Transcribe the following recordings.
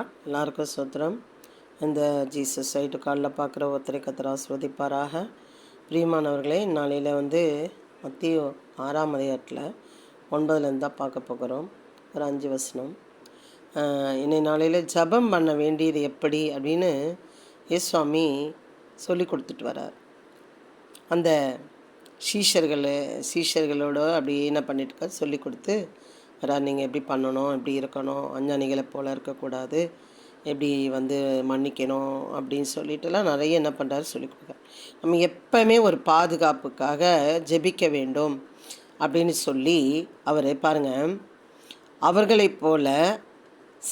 எல்லாருக்கும் சுத்திரம். இந்த Jesus site காலில் பார்க்குற ஒருத்தரை கத்தரா ஆஸ்வதிப்பாராக பிரியமானவர்களே நாளையில் வந்து மத்திய ஆறாம் அதிகாரத்தில் ஒன்பதுலேருந்து தான் பார்க்க போகிறோம். ஒரு அஞ்சு வசனம். இன்னை நாளையில் ஜெபம் பண்ண வேண்டியது எப்படி? அப்படின்னு ஏசுவாமி சொல்லி கொடுத்துட்டு வரார். அந்த சீஷர்கள் சீஷர்களோட அப்படி என்ன பண்ணிட்டு சொல்லி கொடுத்து ரன்னிங் எப்படி பண்ணணும்? எப்படி இருக்கணும்? அஞ்ஞானிகளை போல் இருக்கக்கூடாது. எப்படி வந்து மன்னிக்கணும்? அப்படின்னு சொல்லிட்டுலாம் நிறைய என்ன பண்ணுறாரு சொல்லி கொடுக்குறாரு. நம்ம எப்பவுமே ஒரு பாதுகாப்புக்காக ஜெபிக்க வேண்டும் அப்படின்னு சொல்லி அவர் பாருங்கள் அவர்களைப் போல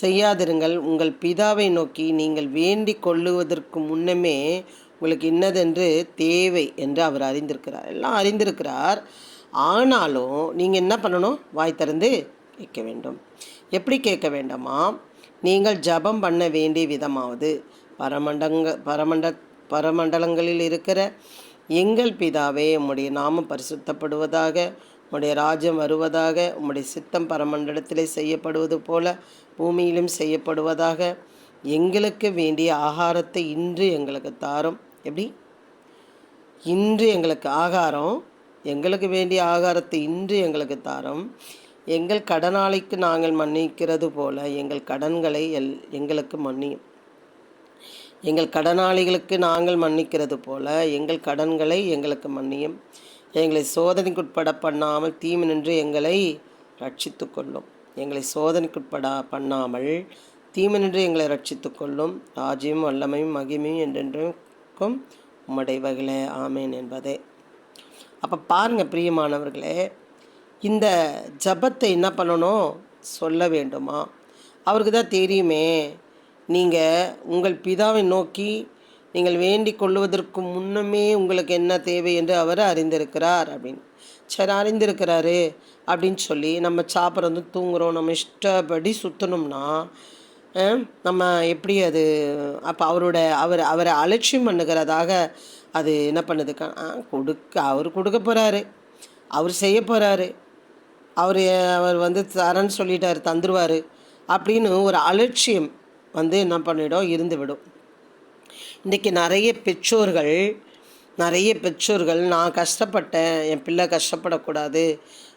செய்யாதிருங்கள். உங்கள் பிதாவை நோக்கி நீங்கள் வேண்டிக் கொள்ளுவதற்கு முன்னமே உங்களுக்கு இன்னதென்று தேவை என்று அவர் அறிந்திருக்கிறார். எல்லாம் அறிந்திருக்கிறார். ஆனாலும் நீங்கள் என்ன பண்ணணும்? வாய் திறந்து கேட்க வேண்டும். எப்படி கேட்க வேண்டுமா? நீங்கள் ஜபம் பண்ண வேண்டிய விதமாவது. பரமண்டங்க பரமண்ட பரமண்டலங்களில் இருக்கிற எங்கள் பிதாவே உம்முடைய நாமம் பரிசுத்தப்படுவதாக உம்முடைய ராஜ்யம் வருவதாக உம்முடைய சித்தம் பரமண்டலத்திலே செய்யப்படுவது போல பூமியிலும் செய்யப்படுவதாக எங்களுக்கு வேண்டிய ஆகாரத்தை இன்று எங்களுக்கு தாரும். எப்படி? இன்று எங்களுக்கு ஆகாரம் எங்களுக்கு வேண்டிய ஆகாரத்தை இன்று எங்களுக்கு தாரும். எங்கள் கடனாளிக்கு நாங்கள் மன்னிக்கிறது போல எங்கள் கடன்களை எல் எங்களுக்கு மன்னியும் எங்கள் கடனாளிகளுக்கு நாங்கள் மன்னிக்கிறது போல எங்கள் கடன்களை எங்களுக்கு மன்னியும். எங்களை சோதனைக்குட்பட பண்ணாமல் தீமை நின்று எங்களை ரட்சித்து கொள்ளும் எங்களை சோதனைக்குட்பட பண்ணாமல் தீமை நின்று எங்களை ரட்சித்து கொள்ளும் ராஜ்யம் வல்லமையும் மகிமையும் என்றென்றுக்கும் உம்முடையவர்களே ஆமேன் என்பதே. அப்போ பாருங்கள் பிரியமானவர்களே இந்த ஜபத்தை என்ன பண்ணணும்? சொல்ல வேண்டுமா? அவருக்கு தான் தெரியுமே. நீங்கள் உங்கள் பிதாவை நோக்கி நீங்கள் வேண்டிக் கொள்வதற்கு முன்னமே உங்களுக்கு என்ன தேவை என்று அவர் அறிந்திருக்கிறார் அப்படின்னு. சரி அறிந்திருக்கிறாரு அப்படின்னு சொல்லி நம்ம சாப்பிட்றது தூங்குகிறோம் நம்ம இஷ்டப்படி சுற்றணும்னா நம்ம எப்படி அது அப்போ அவரோட அவர் அவரை அலட்சியம் பண்ணுகிறதாக அது என்ன பண்ணுது? க- ஆ, கொடுக்க அவர் கொடுக்க போகிறாரு அவர் செய்ய போகிறாரு அவர் அவர் வந்து தரேன்னு சொல்லிட்டார் தந்துருவார் அப்படின்னு ஒரு அலட்சியம் வந்து என்ன பண்ணிடும் இருந்து விடும் இன்றைக்கி நிறைய பெற்றோர்கள் நிறைய பெற்றோர்கள் நான் கஷ்டப்பட்டேன் என் பிள்ளை கஷ்டப்படக்கூடாது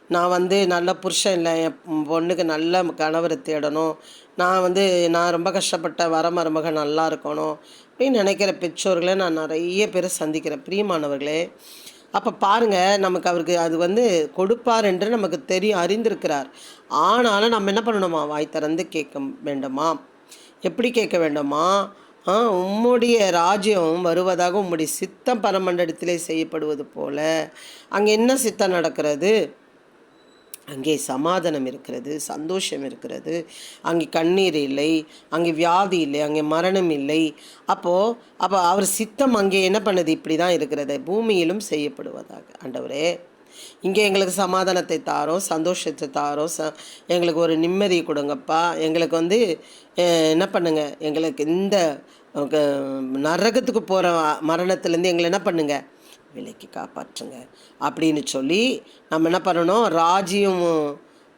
நான் வந்து நல்ல புருஷன் இல்லை என் பொண்ணுக்கு நல்ல கணவரை தேடணும் நான் வந்து நான் ரொம்ப கஷ்டப்பட்டேன் வர மருமக நல்லா இருக்கணும் அப்படின்னு நினைக்கிற பெற்றோர்களை நான் நிறைய பேரை சந்திக்கிறேன். பிரியமானவர்களே அப்போ பாருங்கள் நமக்கு அவருக்கு அது வந்து கொடுப்பார் என்று நமக்கு தெரியும் அறிந்திருக்கிறார். ஆனாலும் நம்ம என்ன பண்ணணுமா? வாய் திறந்து கேட்க வேண்டுமா? எப்படி கேட்க வேண்டுமா? ஆ உம்முடைய ராஜ்யம் வருவதாக உம்முடைய சித்தம் பரமண்டலத்திலே செய்யப்படுவது போல அங்கே என்ன சித்தம் நடக்கிறது? அங்கே சமாதானம் இருக்கிறது சந்தோஷம் இருக்கிறது. அங்கே கண்ணீர் இல்லை அங்கே வியாதி இல்லை அங்கே மரணம் இல்லை. அப்போது அப்போ அவர் சித்தம் அங்கே என்ன பண்ணுது? இப்படி தான் இருக்கிறது. பூமியிலும் செய்யப்படுவதாக. ஆண்டவரே இங்கே எங்களுக்கு சமாதானத்தை தாரோம் சந்தோஷத்தை தாரோம். ச எங்களுக்கு ஒரு நிம்மதியை கொடுங்கப்பா. எங்களுக்கு வந்து என்ன பண்ணுங்கள் எங்களுக்கு இந்த நரகத்துக்கு போகிற மரணத்துலேருந்து எங்களை என்ன பண்ணுங்கள் விலைக்கு காப்பாற்றுங்க. அப்படின்னு சொல்லி நம்ம என்ன பண்ணணும்? ராஜ்யம்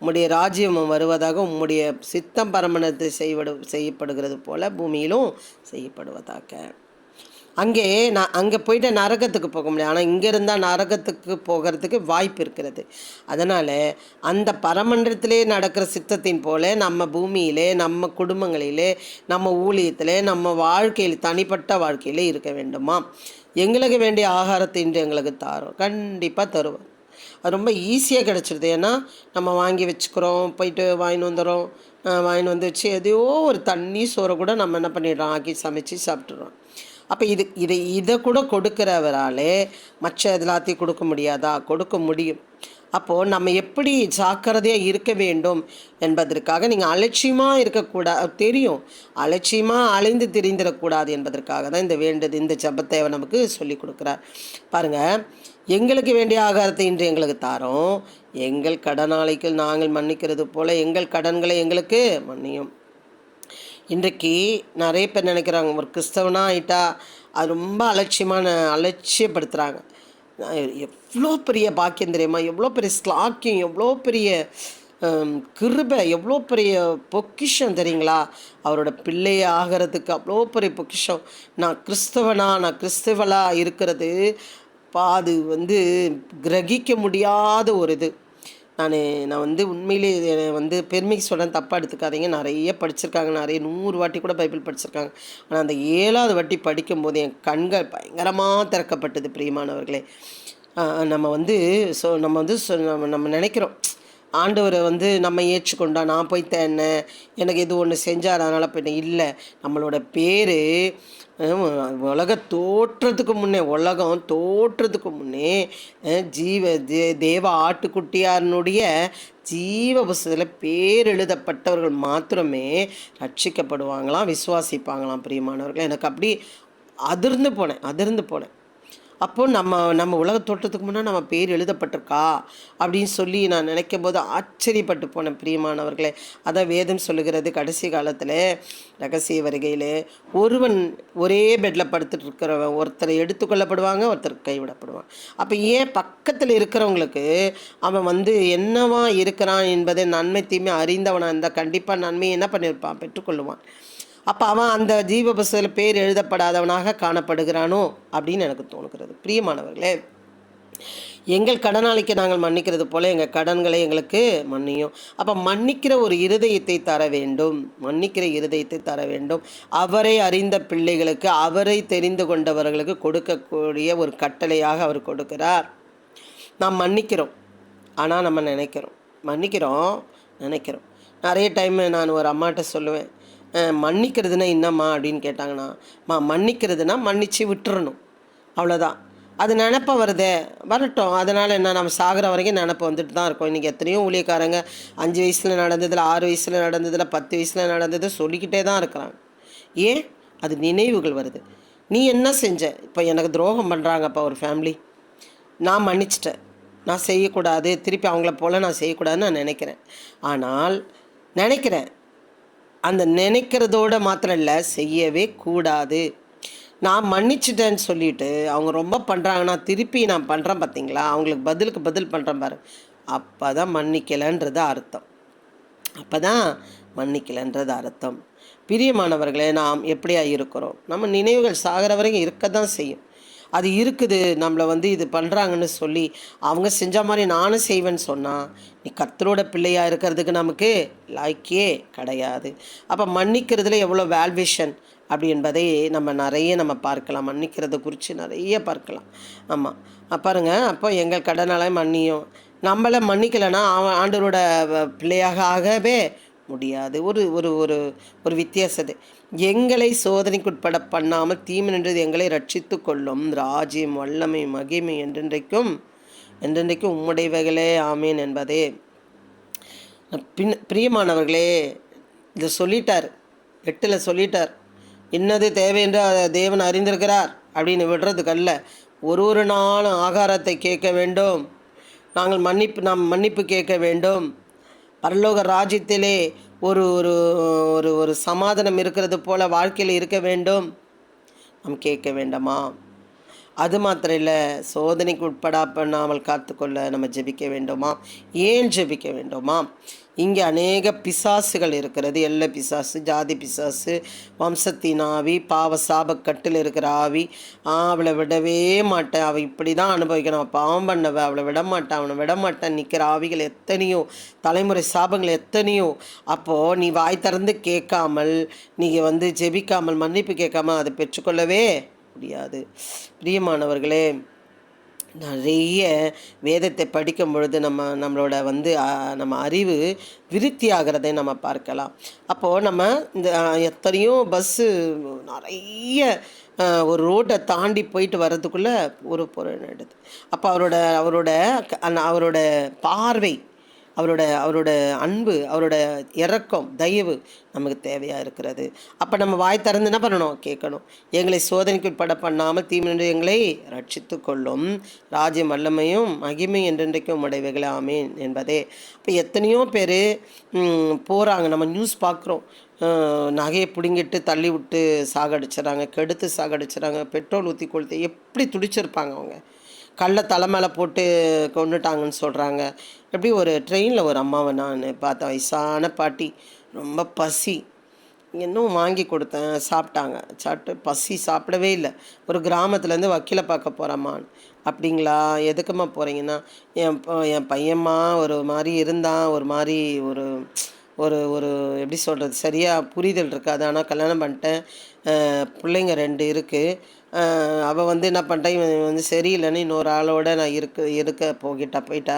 உம்முடைய ராஜ்யம் வருவதாக உம்முடைய சித்தம் பரமணத்தை செய்வடு செய்யப்படுகிறது போல பூமியிலும் செய்யப்படுவதாக. அங்கே நான் அங்கே போயிட்டு நரகத்துக்கு போக முடியாது. ஆனால் இங்கே இருந்தால் நரகத்துக்கு போகிறதுக்கு வாய்ப்பு இருக்கிறது. அதனால் அந்த பரமண்டலத்திலே நடக்கிற சித்தத்தின் போல நம்ம பூமியிலே நம்ம குடும்பங்களிலே நம்ம ஊழியத்திலே நம்ம வாழ்க்கையில் தனிப்பட்ட வாழ்க்கையிலே இருக்க வேண்டுமா? எங்களுக்கு வேண்டிய ஆகாரத்தை இன்று எங்களுக்கு தரும். கண்டிப்பாக தருவார். அது ரொம்ப ஈஸியாக கிடச்சிருது. ஏன்னா நம்ம வாங்கி வச்சுக்கிறோம் போயிட்டு வாங்கின்னு வந்துடுறோம். வாங்கின்னு வந்து வச்சு எதையோ ஒரு தண்ணி சோறை கூட நம்ம என்ன பண்ணிடுறோம்? ஆக்கி சமைச்சு சாப்பிட்றோம் அப்போ இது இதை இதை கூட கொடுக்குறவராலே மற்ற எல்லாத்தையும் கொடுக்க முடியாதா? கொடுக்க முடியும். அப்போது நம்ம எப்படி ஜாக்கிரதையாக இருக்க வேண்டும் என்பதற்காக நீங்கள் அலட்சியமாக இருக்கக்கூடாது தெரியும். அலட்சியமாக அலைந்து திரிந்திடக்கூடாது என்பதற்காக தான் இந்த வேண்டது இந்த ஜபத்தை அவர் நமக்கு சொல்லி கொடுக்குறார். பாருங்கள் எங்களுக்கு வேண்டிய ஆகாரத்தை இன்று எங்களுக்கு தாரோம். எங்கள் கடனாளிகள் நாங்கள் மன்னிக்கிறது போல் எங்கள் கடன்களை எங்களுக்கு மன்னியும். இன்றைக்கு நிறைய பேர் நினைக்கிறாங்க ஒரு கிறிஸ்தவனாக ஆயிட்டா அது ரொம்ப அலட்சியமான அலட்சியப்படுத்துகிறாங்க எவ்வளோ பெரிய பாக்கியம் தெரியுமா? எவ்வளோ பெரிய ஸ்லாக்கியம் எவ்வளோ பெரிய கிருபை எவ்வளோ பெரிய பொக்கிஷம் தெரியுங்களா? அவரோட பிள்ளை ஆகிறதுக்கு அவ்வளோ பெரிய பொக்கிஷம். நான் கிறிஸ்தவனா? நான் கிறிஸ்தவளாக இருக்கிறது? பா அது வந்து கிரகிக்க முடியாத ஒரு இது. நான் நான் வந்து உண்மையிலேயே என்னை வந்து பெருமைக்கு சொல்கிறேன் தப்பாக எடுத்துக்காதீங்க. நிறைய படிச்சிருக்காங்க. நிறைய நூறு வாட்டி கூட பைபிள் படிச்சிருக்காங்க. ஆனால் அந்த ஏழாவது வாட்டி படிக்கும்போது என் கண்கள் பயங்கரமாக திறக்கப்பட்டது பிரியமானவர்களே. நம்ம வந்து ஸோ நம்ம வந்து சொ- நம்ம நம்ம நினைக்கிறோம். ஆண்டவரை வந்து நம்ம ஏற்றுக்கொண்டா நான் போய் தேடினேன் எனக்கு இது ஒன்று செஞ்சார் அதனால் போயிட்டேன் இல்லை. நம்மளோட பேர் உலக தோற்றத்துக்கு முன்னே உலகம் தோற்றத்துக்கு முன்னே ஜீவ தே- தேவ ஆட்டுக்குட்டியாரனுடைய ஜீவ புஸ்தகத்தில் பேர் எழுதப்பட்டவர்கள் மாத்திரமே ரட்சிக்கப்படுவாங்களாம் விசுவாசிப்பாங்களாம் பிரியமானவர்கள். எனக்கு அப்படி அதிர்ந்து போனேன் அதிர்ந்து போனேன். அப்போ நம்ம நம்ம உலக தோற்றத்துக்கு முன்னே நம்ம பேர் எழுதப்பட்டிருக்கா? அப்படின்னு சொல்லி நான் நினைக்கும் போது ஆச்சரியப்பட்டு போனேன் பிரியமானவர்களே. அதான் வேதம் சொல்லுகிறது கடைசி காலத்தில் ரகசிய வருகையில். ஒருவன் ஒரே பெட்டில் படுத்துட்டு இருக்கிறவன் ஒருத்தர் எடுத்துக்கொள்ளப்படுவாங்க ஒருத்தர் கைவிடப்படுவான். அப்போ ஏன் பக்கத்தில் இருக்கிறவங்களுக்கு அவன் வந்து என்னவா இருக்கிறான் என்பதை நன்மை தீமை அறிந்தவனாக இருந்தால் கண்டிப்பாக நன்மையை என்ன பண்ணியிருப்பான்? பெற்றுக்கொள்ளுவான். அப்போ அவன் அந்த ஜீவ புஸ்தகத்தில் பேர் எழுதப்படாதவனாக காணப்படுகிறானோ அப்படின்னு எனக்கு தோணுகிறது. பிரியமானவர்களே எங்கள் கடனாளிக்கு நாங்கள் மன்னிக்கிறது போல எங்கள் கடன்களை எங்களுக்கு மன்னியும். அப்போ மன்னிக்கிற ஒரு இருதயத்தை தர வேண்டும். மன்னிக்கிற இருதயத்தை தர வேண்டும். அவரை அறிந்த பிள்ளைகளுக்கு அவரை தெரிந்து கொண்டவர்களுக்கு கொடுக்கக்கூடிய ஒரு கட்டளையாக அவர் கொடுக்கிறார். நாம் மன்னிக்கிறோம். ஆனால் நம்ம நினைக்கிறோம். மன்னிக்கிறோம். நினைக்கிறோம். நிறைய டைம் நான் ஒரு அம்மாட்ட சொல்லுவேன். மன்னிக்கிறதுனா என்னம்மா அப்படின்னு கேட்டாங்கன்னா மா மன்னிக்கிறதுனா மன்னிச்சு விட்டுறணும். அவ்வளோதான் அது நினப்ப வருதே. வரட்டும். அதனால் என்ன நம்ம சாகிற வரைக்கும் நினப்பு வந்துட்டு தான் இருக்கும். இன்றைக்கி எத்தனையோ ஊழியக்காரங்க அஞ்சு வயசில் நடந்ததில் ஆறு வயசில் நடந்ததில் பத்து வயசில் நடந்தது சொல்லிக்கிட்டே தான் இருக்கிறாங்க. ஏன்? அது நினைவுகள் வருது. நீ என்ன செஞ்ச? இப்போ எனக்கு துரோகம் பண்ணுறாங்கப்பா ஒரு ஃபேமிலி நான் மன்னிச்சிட்டேன். நான் செய்யக்கூடாது. திருப்பி அவங்கள போல் நான் செய்யக்கூடாதுன்னு நான் நினைக்கிறேன். ஆனால் நினைக்கிறேன். அந்த நினைக்கிறதோட மாத்திரம் இல்லை செய்யவே கூடாது. நான் மன்னிச்சிட்டேன்னு சொல்லிட்டு அவங்க ரொம்ப பண்ணுறாங்கன்னா திருப்பி நான் பண்ணுறேன் பார்த்தீங்களா அவங்களுக்கு பதிலுக்கு பதில் பண்ணுறேன் பாரு. அப்போ தான் மன்னிக்கலைன்றது அர்த்தம். அப்போ தான் மன்னிக்கலைன்றது அர்த்தம். பிரியமானவர்களே நாம் எப்படியா இருக்கிறோம்? நம்ம நினைவுகள் சாகிற வரைக்கும் இருக்க தான் செய்யும். அது இருக்குது நம்மளை வந்து இது பண்ணுறாங்கன்னு சொல்லி அவங்க செஞ்ச மாதிரி நானும் செய்வேன்னு சொன்னால் நீ கத்தரோட பிள்ளையாக இருக்கிறதுக்கு நமக்கு லாய்க்கே கிடையாது. அப்போ மன்னிக்கிறதுல எவ்வளோ வேல்வேஷன் அப்படி என்பதை நம்ம நிறைய நம்ம பார்க்கலாம். மன்னிக்கிறத குறித்து நிறைய பார்க்கலாம். ஆமாம் பாருங்க. அப்போ எங்கள் கடனால மன்னியும். நம்மளை மன்னிக்கலைன்னா அவன் ஆண்டவரோட வ- பிள்ளையாக ஆகவே முடியாது. ஒரு ஒரு ஒரு ஒரு வித்தியாசது எங்களை சோதனைக்குட்பட பண்ணாமல் தீமை நின்றது எங்களை ரட்சித்து கொள்ளும். ராஜ்யம் வல்லமை மகிமை என்றென்றைக்கும் என்றென்றைக்கும் உம்முடையவைகளே. ஆமேன் என்பதே. பின் பிரியமானவர்களே இதை சொல்லிட்டார். எட்டில் சொல்லிட்டார். இன்னது தேவை என்று அதை தேவன் அறிந்திருக்கிறார் அப்படின்னு விடுறதுக்கல்ல. ஒரு ஒரு நாளும் ஆகாரத்தை கேட்க வேண்டும். நாங்கள் மன்னிப்பு நாம் மன்னிப்பு கேட்க வேண்டும். பரலோக ராஜ்யத்திலே ஒரு ஒரு ஒரு ஒரு சமாதானம் இருக்கிறது போல வாழ்க்கையில் இருக்க வேண்டும். நாம் கேட்க வேண்டாமா? அது மாத்திரம் இல்லை சோதனைக்கு உட்படா பண்ணாமல் காத்துக்கொள்ள நம்ம ஜெபிக்க வேண்டுமா? ஏன் ஜெபிக்க வேண்டுமா? இங்கே அநேக பிசாசுகள் இருக்கிறது. எல்லை பிசாசு ஜாதி பிசாசு வம்சத்தின் ஆவி பாவ சாபக்கட்டில் இருக்கிற ஆவி. அவளை விடவே மாட்டேன். அவள் இப்படி தான் அனுபவிக்கணும் பாவம் பண்ணவ அவளை விட மாட்டேன். அவனை விட மாட்டேன். நிற்கிற ஆவிகள் எத்தனையோ தலைமுறை சாபங்கள் எத்தனையோ. அப்போது நீ வாய் திறந்து கேட்காமல் நீங்கள் வந்து ஜெபிக்காமல் மன்னிப்பு கேட்காமல் அதை பெற்றுக்கொள்ளவே முடியாது. பிரியமானவர்களே நிறைய வேதத்தை படிக்கும் பொழுது நம்ம நம்மளோட வந்து நம்ம அறிவு விருத்தி ஆகிறதை நம்ம பார்க்கலாம். அப்போது நம்ம இந்த எத்தனையோ பஸ்ஸு நிறைய ஒரு ரோட்டை தாண்டி போயிட்டு வர்றதுக்குள்ளே ஒரு பொருள் எடுது அப்போ அவரோட அவரோட அந்த அவரோட பார்வை அவரோட அவரோட அன்பு அவரோட இரக்கம் தயவு நமக்கு தேவையாக இருக்கிறது. அப்போ நம்ம வாய் திறந்து என்ன பண்ணணும்? கேட்கணும். எங்களை சோதனைக்கு உட்பட பண்ணாமல் தீமின்று எங்களை ரட்சித்து கொள்ளும் ராஜ்யம் வல்லமையும் மகிமை என்றென்றைக்கும் உடைவைகளே ஆமேன் என்பதே. இப்போ எத்தனையோ பேர் போகிறாங்க நம்ம நியூஸ் பார்க்குறோம். நகையை பிடுங்கிட்டு தள்ளி விட்டு சாகடிச்சிட்றாங்க. கெடுத்து சாகடிச்சிட்றாங்க. பெட்ரோல் ஊற்றி கொளுத்து எப்படி துடிச்சிருப்பாங்க அவங்க? கல்லை தலை மேலே போட்டு கொண்டுட்டாங்கன்னு சொல்கிறாங்க. எப்படி ஒரு ட்ரெயினில் ஒரு அம்மாவை நான் பார்த்தேன் வயசான பாட்டி ரொம்ப பசி. இன்னும் வாங்கி கொடுத்தேன் சாப்பிட்டாங்க. சாப்பிட்டு பசி சாப்பிடவே இல்லை. ஒரு கிராமத்துலேருந்து வக்கீலை பார்க்க போகிறம்மான்னு அப்படிங்களா? எதுக்குமா போகிறீங்கன்னா என் என் பையன்மா ஒரு மாதிரி இருந்தான் ஒரு மாதிரி ஒரு ஒரு ஒரு எப்படி சொல்கிறது சரியாக புரிதல் இருக்காது. ஆனால் கல்யாணம் பண்ணிட்டேன். பிள்ளைங்க ரெண்டு இருக்குது அவள் வந்து என்ன பண்ணிட்டேன் இவன் வந்து சரியில்லைன்னு இன்னொரு ஆளோட நான் இருக்க இருக்க போகிட்டா போயிட்டா.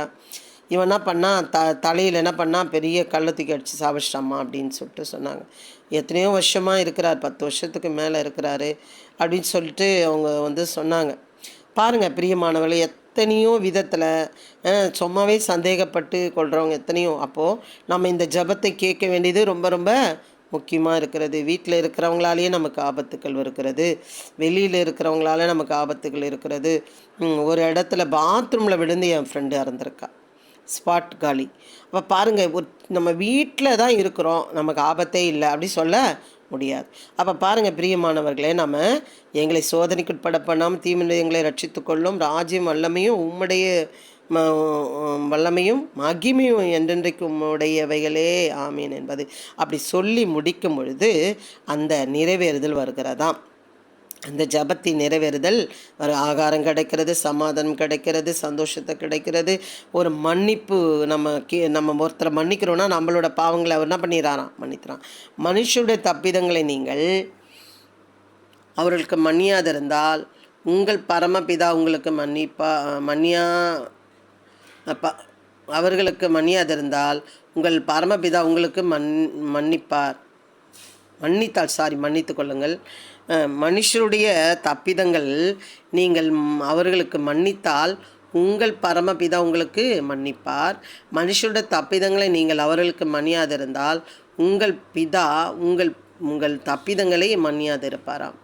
இவன் என்ன பண்ணான் த தலையில் என்ன பண்ணான் பெரிய கல்லை தூக்கி அடித்து சாவச்சிட்டாம்மா அப்படின்னு சொல்லிட்டு சொன்னாங்க. எத்தனையோ வருஷமாக இருக்கிறார் பத்து வருஷத்துக்கு மேலே இருக்கிறாரு அப்படின்னு சொல்லிட்டு அவங்க வந்து சொன்னாங்க. பாருங்கள் பிரியமானவர்களே எத்தனையோ விதத்தில் சும்மாவே சந்தேகப்பட்டு கொள்கிறவங்க எத்தனையோ. அப்போது நம்ம இந்த ஜெபத்தை கேட்க வேண்டியது ரொம்ப ரொம்ப முக்கியமாக இருக்கிறது. வீட்டில் இருக்கிறவங்களாலேயே நமக்கு ஆபத்துக்கள் இருக்கிறது. வெளியில் இருக்கிறவங்களால நமக்கு ஆபத்துகள் இருக்கிறது. ஒரு இடத்துல பாத்ரூமில் விழுந்து என் ஃப்ரெண்டு இறந்துருக்கா. ஸ்பாட் காலி. அப்போ பாருங்கள் ஒரு நம்ம வீட்டில் தான் இருக்கிறோம். நமக்கு ஆபத்தே இல்லை. அப்படி சொல்ல முடியாது. அப்போ பாருங்கள் பிரியமானவர்களே நம்ம எங்களை சோதனைக்குட்பட பண்ணாமல் தீமினை எங்களை ரட்சித்துக் கொள்ளும் ராஜ்யம் வல்லமையும் உம்முடைய வல்லமையும் மகிமையும் என்றென்றைக்கு உம்முடையவைகளே. ஆமீன் என்பது. அப்படி சொல்லி முடிக்கும் பொழுது அந்த நிறைவேறுதல் வருகிறதாம். அந்த ஜபத்தை நிறைவேறுதல். ஒரு ஆகாரம் கிடைக்கிறது சமாதானம் கிடைக்கிறது சந்தோஷத்தை கிடைக்கிறது. ஒரு மன்னிப்பு நம்ம கே நம்ம ஒருத்தரை மன்னிக்கிறோன்னா நம்மளோட பாவங்களை அவர் என்ன பண்ணிடுறாராம்? மன்னிக்கிறான். மனுஷருடைய தப்பிதங்களை நீங்கள் அவர்களுக்கு மன்னியாதிருந்தால் உங்கள் பரமபிதா உங்களுக்கு மன்னிப்பா மன்னியா ப அவர்களுக்கு மன்னியாதிருந்தால் உங்கள் பரமபிதா உங்களுக்கு மன் மன்னிப்பார். மன்னித்தால் சாரி மன்னித்து கொள்ளுங்கள். மனுஷருடைய தப்பிதங்கள் நீங்கள் அவர்களுக்கு மன்னித்தால் உங்கள் பரமபிதா உங்களுக்கு மன்னிப்பார். மனுஷருடைய தப்பிதங்களை நீங்கள் அவர்களுக்கு மன்னியாதிருந்தால் உங்கள் பிதா உங்கள் உங்கள் தப்பிதங்களை மன்னியாதிருப்பாராம்.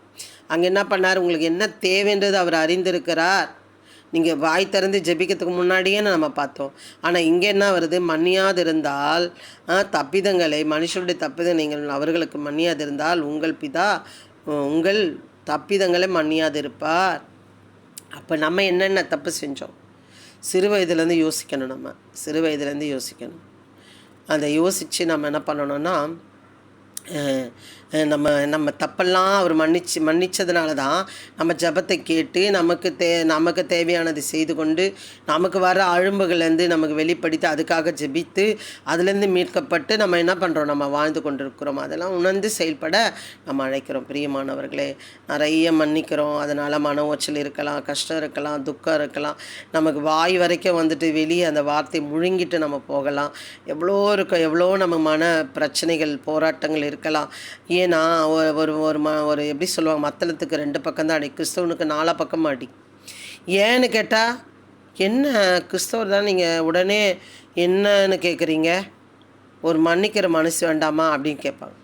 அங்கே என்ன பண்ணார்? உங்களுக்கு என்ன தேவைன்றது அவர் அறிந்திருக்கிறார். நீங்கள் வாய் திறந்து ஜெபிக்கிறதுக்கு முன்னாடியே நம்ம பார்த்தோம். ஆனால் இங்கே என்ன வருது? மன்னியாதிருந்தால் தப்பிதங்களை மனுஷருடைய தப்பிதம் நீங்கள் அவர்களுக்கு மன்னியாதிருந்தால் உங்கள் பிதா உங்கள் தப்பிதங்களை மன்னியாதிருப்பார். அப்போ நம்ம என்னென்ன தப்பு செஞ்சோம்? சிறு வயதுலேருந்து யோசிக்கணும் நம்ம. சிறு வயதுலேருந்து யோசிக்கணும். அதை யோசித்து நம்ம என்ன பண்ணணும்னா நம்ம நம்ம தப்பெல்லாம் அவர் மன்னிச்சு மன்னிச்சதுனால தான் நம்ம ஜெபத்தை கேட்டு நமக்கு தே நமக்கு தேவையானது செய்து கொண்டு நமக்கு வர அழும்புகள்லேருந்து நமக்கு வெளிப்படுத்தி அதுக்காக ஜெபித்து அதுலேருந்து மீட்கப்பட்டு நம்ம என்ன பண்ணுறோம் நம்ம வாழ்ந்து கொண்டிருக்கிறோம். அதெல்லாம் உணர்ந்து செயல்பட நம்ம அழைக்கிறோம். பிரியமானவர்களே நிறைய மன்னிக்கிறோம். அதனால் மன உச்சல் இருக்கலாம் கஷ்டம் இருக்கலாம் துக்கம் இருக்கலாம். நமக்கு வாய் வரைக்கும் வந்துட்டு வெளியே அந்த வார்த்தை முழுங்கிட்டு நம்ம போகலாம். எவ்வளோ இருக்கும் எவ்வளோ நம்ம மன பிரச்சனைகள் போராட்டங்கள் இருக்கலாம். ஏன்னா ஒரு ஒரு ஒரு ம ஒரு எப்படி சொல்லுவாங்க மத்தளத்துக்கு ரெண்டு பக்கம் தான் அடி. கிறிஸ்தவனுக்கு நாலா பக்கம் அடி. ஏன்னு கேட்டால் என்ன கிறிஸ்தவர் தான் நீங்கள் உடனே என்னன்னு கேட்குறீங்க ஒரு மன்னிக்கிற மனசு வேண்டாமா? அப்படின்னு கேட்பாங்க.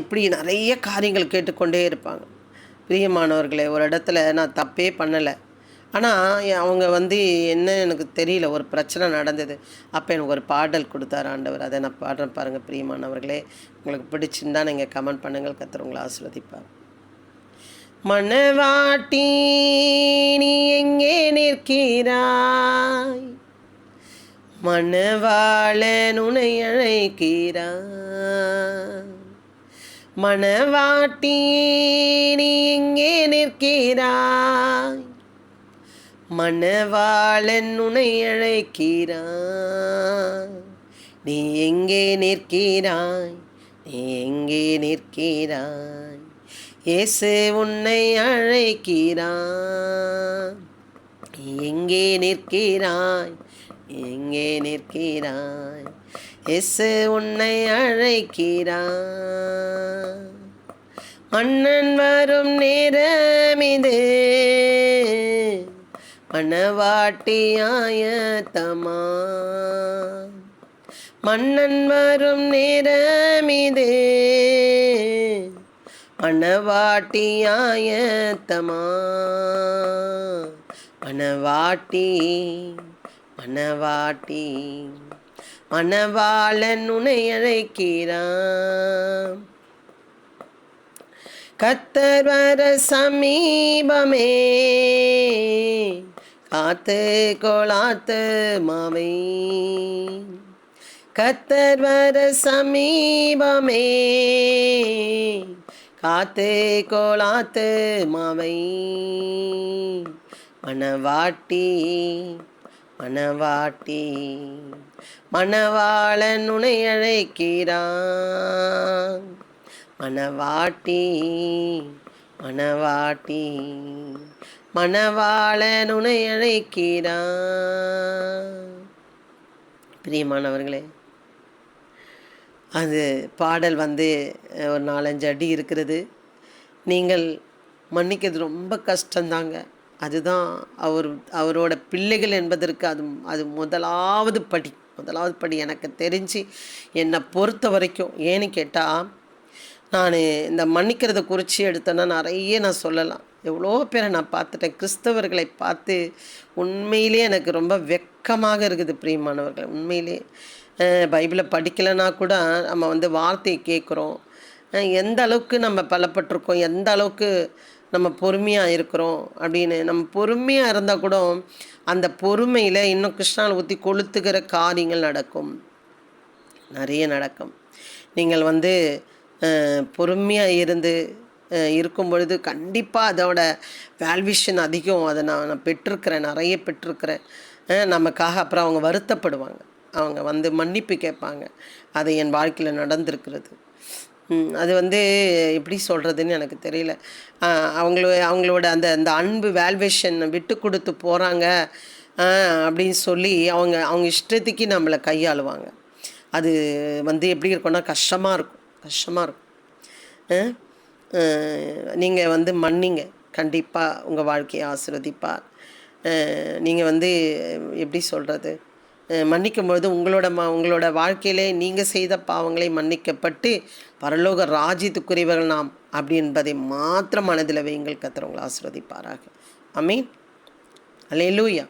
இப்படி நிறைய காரியங்கள் கேட்டுக்கொண்டே இருப்பாங்க. பிரியமானவர்களே ஒரு இடத்துல நான் தப்பே பண்ணலை. ஆனால் அவங்க வந்து என்ன எனக்கு தெரியல ஒரு பிரச்சனை நடந்தது. அப்போ எனக்கு ஒரு பாடல் கொடுத்தார் ஆண்டவர். அதை நான் பாடுறேன் பாருங்கள் பிரியமானவர்களே. உங்களுக்கு பிடிச்சிருந்தா நீங்கள் கமெண்ட் பண்ணுங்கள் கத்தர் உங்களை ஆசீர்வதிப்பார். மணவாட்டி நீ எங்கே நிற்கிறாய்? மணவாளன் உனை அழைக்கிறாய் மணவாட்டி நீ எங்கே நிற்கிறாய்? மணவாளன் உனை அழைக்கிறான். நீ எங்கே நிற்கிறாய்? நீ எங்கே நிற்கிறாய்? இயேசு உன்னை அழைக்கிறான். நீ எங்கே நிற்கிறாய்? எங்கே நிற்கிறாய்? இயேசு உன்னை அழைக்கிறான். மன்னன் வரும் நேரம் இது. மணவாட்டியாயத்தமா மன்னன் வரும் நேரமிதே. இது மணவாட்டியாயத்தமா மணவாட்டி மணவாட்டி. மணவாளன் உன்னை அழைக்கிறான். கத்தர் வர சமீபமே. காத்து கோளாத்து மாவை. கத்தர் வர சமீபமே. காத்து கோளாத்து மாவை. மணவாட்டி மணவாட்டி மணவாளன் உனை அழைக்கிறான் மணவாட்டி மணவாட்டி மணவாளனுனை அழைக்கிறான். பிரியமானவர்களே அது பாடல் வந்து ஒரு நாலஞ்சு அடி இருக்கிறது. நீங்கள் மன்னிக்கிறது ரொம்ப கஷ்டந்தாங்க. அதுதான் அவர் அவரோட பிள்ளைகள் என்பதற்கு அது அது முதலாவது படி. முதலாவது படி எனக்கு தெரிஞ்சு என்னை பொறுத்த வரைக்கும். ஏன்னு கேட்டால் நான் இந்த மன்னிக்கிறத குறித்து எடுத்தேன்னா நிறைய நான் சொல்லலாம். எவ்வளோ பேரை நான் பார்த்துட்டேன். கிறிஸ்தவர்களை பார்த்து உண்மையிலே எனக்கு ரொம்ப வெக்கமாக இருக்குது பிரியமானவர்களை. உண்மையிலே பைபிளை படிக்கலைன்னா கூட நம்ம வந்து வார்த்தையை கேட்குறோம். எந்த அளவுக்கு நம்ம பலப்பட்டிருக்கோம் எந்த அளவுக்கு நம்ம பொறுமையாக இருக்கிறோம் அப்படின்னு. நம்ம பொறுமையாக இருந்தால் கூட அந்த பொறுமையில் இன்னும் கிருஷ்ணாவில் ஊற்றி கொளுத்துக்கிற காரியங்கள் நடக்கும். நிறைய நடக்கும். நீங்கள் வந்து பொறுமையாக இருந்து இருக்கும் பொழுது கண்டிப்பாக அதோட வேல்விஷன் அதிகம். அதை நான் நான் பெற்றிருக்கிறேன். நிறைய பெற்றிருக்கிறேன். நமக்காக அப்புறம் அவங்க வருத்தப்படுவாங்க. அவங்க வந்து மன்னிப்பு கேட்பாங்க. அது என் வாழ்க்கையில் நடந்திருக்கிறது. அது வந்து எப்படி சொல்கிறதுன்னு எனக்கு தெரியல. அவங்கள அவங்களோட அந்த அந்த அன்பு வேல்வேஷன் விட்டு கொடுத்து போகிறாங்க அப்படின்னு சொல்லி அவங்க அவங்க இஷ்டத்துக்கு நம்மளை கையாளுவாங்க. அது வந்து எப்படி இருக்கும்னா கஷ்டமாக இருக்கும். கஷ்டமாக இருக்கும். நீங்கள் வந்து மன்னிங்க. கண்டிப்பாக உங்கள் வாழ்க்கையை ஆசிர்வதிப்பார். நீங்கள் வந்து எப்படி சொல்கிறது மன்னிக்கும்பொழுது உங்களோட ம உங்களோட வாழ்க்கையிலே நீங்கள் செய்த பாவங்களை மன்னிக்கப்பட்டு பரலோக ராஜ்யத்துக்குரியவர்கள் நாம் அப்படி என்பதை மாத்திரம் மனதில் வையுங்கள். கத்துறவங்களை ஆசிர்வதிப்பாராக. அமீன் அல்லேலூயா